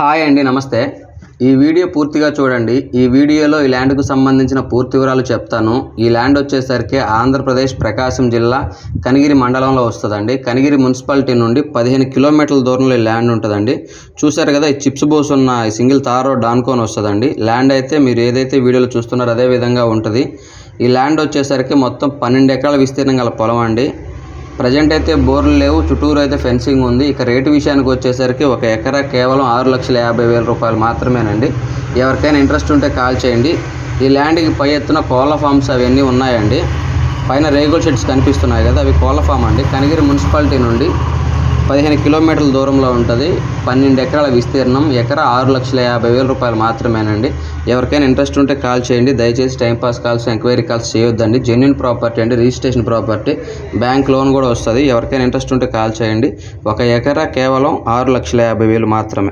Hi అండి నమస్తే. ఈ వీడియో పూర్తిగా చూడండి. ఈ వీడియోలో ఈ ల్యాండ్కు సంబంధించిన పూర్తి వివరాలు చెప్తాను. ఈ ల్యాండ్ వచ్చేసరికి ఆంధ్రప్రదేశ్ ప్రకాశం జిల్లా కనిగిరి మండలంలో వస్తుందండి. కనిగిరి మున్సిపాలిటీ నుండి పదిహేను కిలోమీటర్ల దూరంలో ఈ ల్యాండ్ ఉంటుందండి. చూశారు కదా ఈ చిప్స్ బోస్ ఉన్న ఈ సింగిల్ తారో డాన్కోన్ వస్తుందండి. ల్యాండ్ అయితే మీరు ఏదైతే వీడియోలో చూస్తున్నారో అదే విధంగా ఉంటుంది. ఈ ల్యాండ్ వచ్చేసరికి మొత్తం పన్నెండు ఎకరాల విస్తీర్ణం గల పొలం అండి. ప్రజెంట్ అయితే బోర్లు లేవు చుట్టూరు అయితే ఫెన్సింగ్ ఉంది. ఇక రేటు విషయానికి వచ్చేసరికి ఒక ఎకరా కేవలం ఆరు లక్షల యాభై వేల రూపాయలు మాత్రమేనండి. ఎవరికైనా ఇంట్రెస్ట్ ఉంటే కాల్ చేయండి. ఈ ల్యాండ్కి పై ఎత్తున కోళ్ళ ఫామ్స్ అవన్నీ ఉన్నాయండి. పైన రేగుల్ షెడ్స్ కనిపిస్తున్నాయి కదా అవి కోళ్ళ ఫామ్ అండి. కనిగిరి మున్సిపాలిటీ నుండి పదిహేను కిలోమీటర్ల దూరంలో ఉంటుంది. పన్నెండు ఎకరాల విస్తీర్ణం. ఎకరా ఆరు లక్షల యాభై వేల రూపాయలు మాత్రమేనండి. ఎవరికైనా ఇంట్రెస్ట్ ఉంటే కాల్ చేయండి. దయచేసి time pass calls enquiry calls చేయొద్దండి. జెన్యున్ ప్రాపర్టీ అండి రిజిస్ట్రేషన్ ప్రాపర్టీ. బ్యాంక్ లోన్ కూడా వస్తుంది. ఎవరికైనా ఇంట్రెస్ట్ ఉంటే కాల్ చేయండి. ఒక ఎకరా కేవలం ఆరు లక్షల యాభై వేలు మాత్రమే.